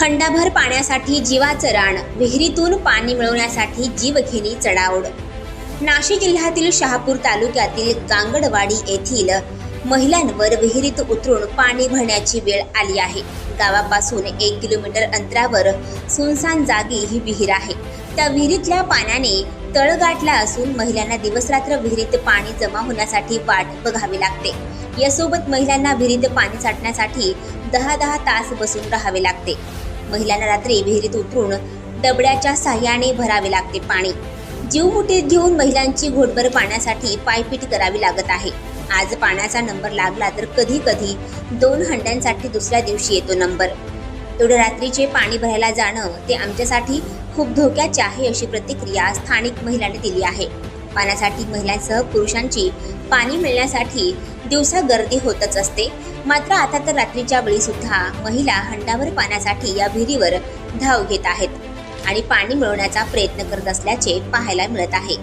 खंडाभर पाण्यासाठी जीवाचं राण विहिरीतून पाणी मिळवण्यासाठी जीवघेणी चढाओढ. नाशिक जिल्ह्यातील शहापूर तालुक्यातील गांगडवाडी येथील महिलांवर विहिरीत उतरून पाणी भरण्याची वेळ आली आहे. गावापासून एक किलोमीटर अंतरावर सुनसान जागी ही विहीर आहे. त्या विहिरीतल्या पाण्याने तळ गाठला असून महिलांना दिवसरात्र विहिरीत पाणी जमा होण्यासाठी वाट बघावी लागते. यासोबत महिलांना विहिरीत पाणी साठण्यासाठी दहा दहा तास बसून राहावे लागते. महिलांना रात्री विहिरीत उतरून डबड्याच्या साह्याने भरावे लागते पाणी. जीव मुठीत घेऊन महिलांची घोटभर पाण्यासाठी पायपीट करावी लागत आहे. आज पाण्याचा नंबर लागला तर कधी कधी दोन हंड्यांसाठी दुसऱ्या दिवशी येतो नंबर. तेवढे रात्रीचे पाणी भरायला जाणं ते आमच्यासाठी खूप धोक्याचे आहे अशी प्रतिक्रिया स्थानिक महिलांनी दिली आहे. पाण्यासाठी महिलांसह पुरुषांची पाणी मिळण्यासाठी दिवसा गर्दी होतच असते. मात्र आता तर रात्रीच्या वेळी सुद्धा महिला हंडाभर पाण्यासाठी या विहिरीवर धाव घेत आहेत आणि पाणी मिळवण्याचा प्रयत्न करत असल्याचे पाहायला मिळत आहे.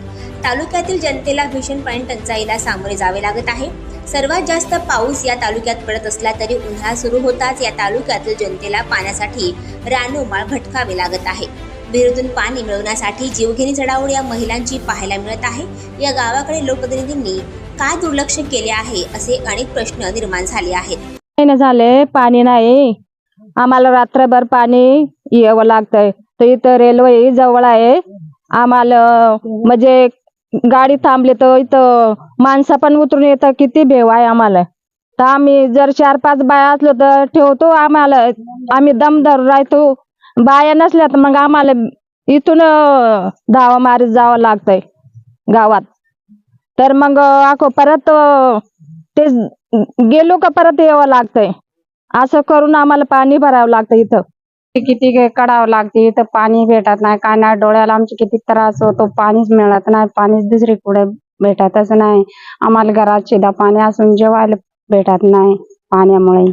तालुक्यातील जनतेला भीषण पाणी टंचाईला सामोरे जावे लागत आहे. सर्वात जास्त पाऊस या तालुक्यात पडत असला तरी उन्हाळा सुरू होताच या तालुक्यातील जनतेला पाण्यासाठी रानोमाळ भटकावे लागत आहे. विहिरीतून पाणी मिळवण्यासाठी जीवघेणी चढाओढ या महिलांची पाहायला मिळत आहे. या गावाकडे लोकप्रतिनिधींनी काय दुर्लक्ष केले आहे असे अनेक प्रश्न निर्माण झाले आहेत. झाले पाणी नाही. आम्हाला रात्रभर पाणी यावं लागतंय. तर इथं रेल्वे जवळ आहे. आम्हाला म्हणजे गाडी थांबली तर इथं माणसं पण उतरून येतं किती भेव आहे आम्हाला. तर आम्ही जर चार पाच बाया असलो तर ठेवतो आम्हाला. आम्ही दम धरून राहतो. बाया नसल्या तर मग आम्हाला इथून धावा मारीत जावं लागतंय गावात. तर मग आखो परत ते गेलो का परत यावं लागतंय. असं करून आम्हाला पाणी भरावं लागतं इथं. किती कडावं लागते इथं पाणी भेटत नाही काय नाही डोळ्याला आमचे किती त्रास होतो पाणीच मिळत नाही पाणीच दुसरी कुठे भेटतच नाही. आम्हाला घरात शिदा पाणी असून जेवायला भेटत नाही पाण्यामुळे.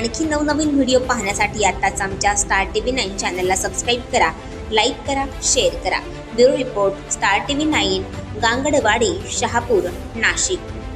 आणखी नवनवीन व्हिडिओ पाहण्यासाठी आत्ताच आमच्या स्टार टी व्ही नाईन चॅनलला सबस्क्राईब करा लाईक करा शेअर करा. Bureau report star TV nine Gangadwadi Shahapur Nashik.